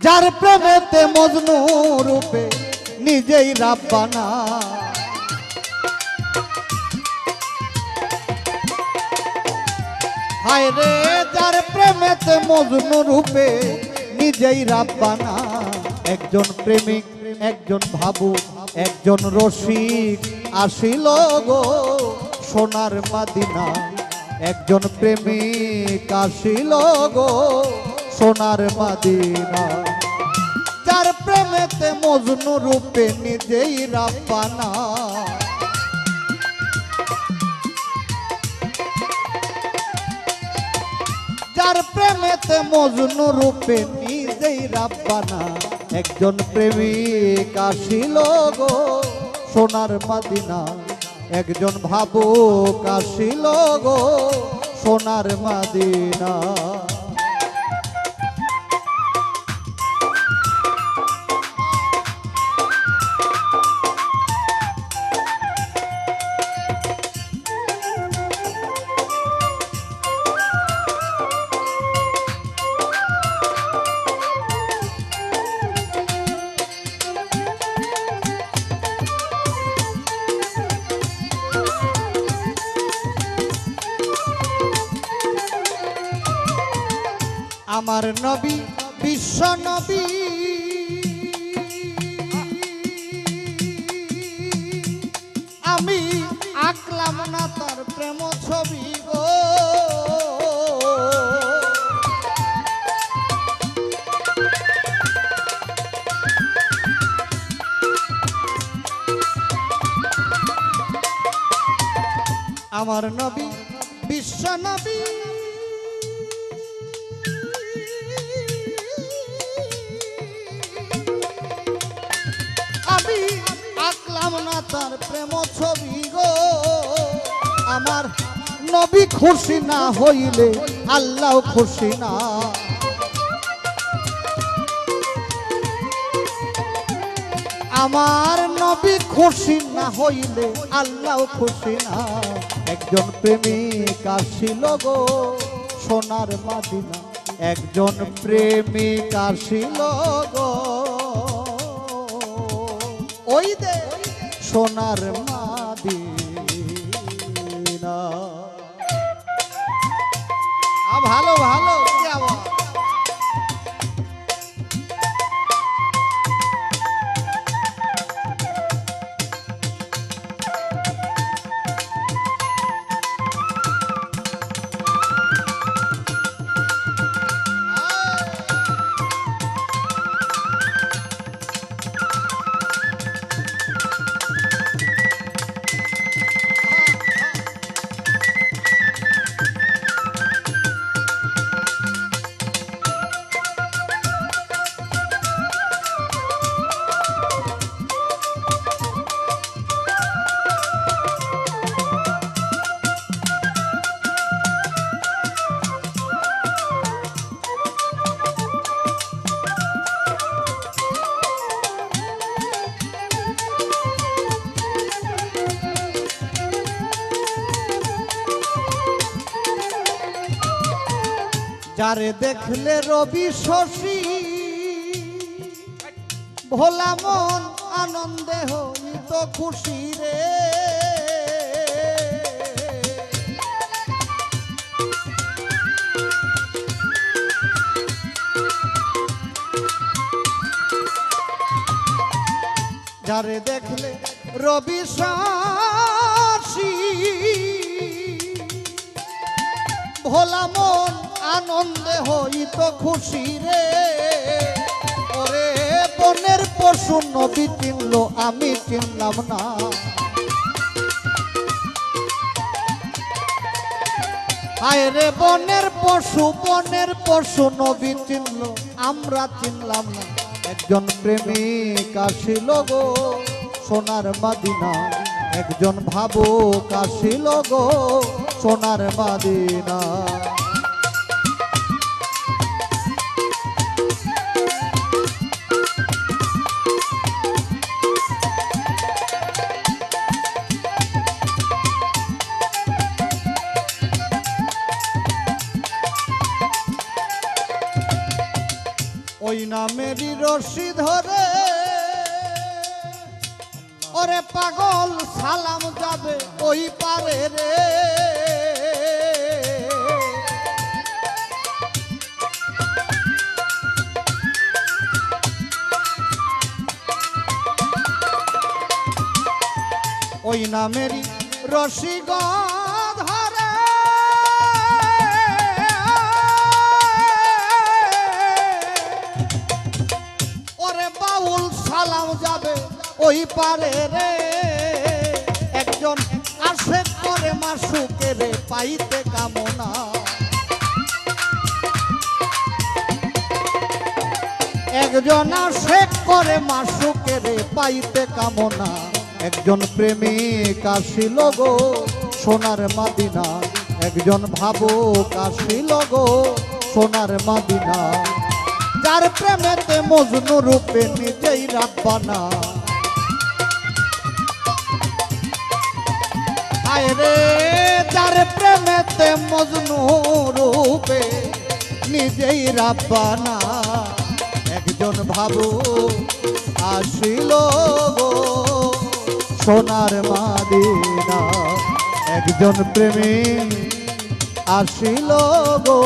যার প্রেমেতে মজনু রূপে নিজেই রাব্বানা হায় রে, যার প্রেমেতে মজনু রূপে নিজেই রাব্বানা একজন প্রেমিক, একজন ভাবু একজন রসিক আসিল গো সোনার মাদিনা। একজন প্রেমিক আসিল গো সোনার মাদিনা। যার প্রেমেতে মজনু রূপে নিজেই রাব্বানা। যার প্রেমেতে মজনু রূপে নিজেই রাব্বানা। একজন প্রেমিক আসিল গো সোনার মাদিনা। একজন ভাবুক আসিল গো সোনার মাদিনা। আমার নবী, বিশ্ব নবী। আমি আঁকলাম না তার প্রেম ছবি গো। আমার নবী, বিশ্ব নবী। আঁকলাম না তার প্রেম ছবি গো। আমার নবী খুশি না হইলে আল্লাহ খুশি না। আমার নবী খুশি না হইলে আল্লাহ খুশি না। একজন প্রেমিক আসিল গো সোনার মাদিনা। একজন প্রেমিক আসিল গো। ওই দে। সোনার মাদিনা। ভালো ভালো। যারে দেখলে রবি শশী, ভোলা মন আনন্দে হইত খুশি রে। যারে দেখলে রবি শশী, ভোলা মন আনন্দে হইত খুশি রে। ওরে বনের পশু নবী চিনল, আমি চিনলাম না। হায় রে বনের পশু বনের পশু নবী চিনল, আমরা চিনলাম না। একজন প্রেমিক আসিল গো সোনার মাদিনা একজন ভাবুক আসিল গো সোনার মাদিনা নামেরই রশি ধরে। ওরে পাগল সালাম যাবে ওই পারে রে। ওই নামেরই রসিগ পারে রে। একজন আসে করে মাসুকে রে, পাইতে কামনা। একজন আসে করে মাসুকে রে, পাইতে কামনা। একজন প্রেমিক আসিল গো সোনার মাদিনা। একজন ভাবুক আসিল গো সোনার মাদিনা। যার প্রেমেতে মজনু রূপে নিজেই রাব্বানা। হায় রে যার প্রেমেতে মজনু রূপে নিজেই রাব্বানা। একজন ভাবু আসিল গো, সোনার মাদিনা। একজন প্রেমী আসিল গো।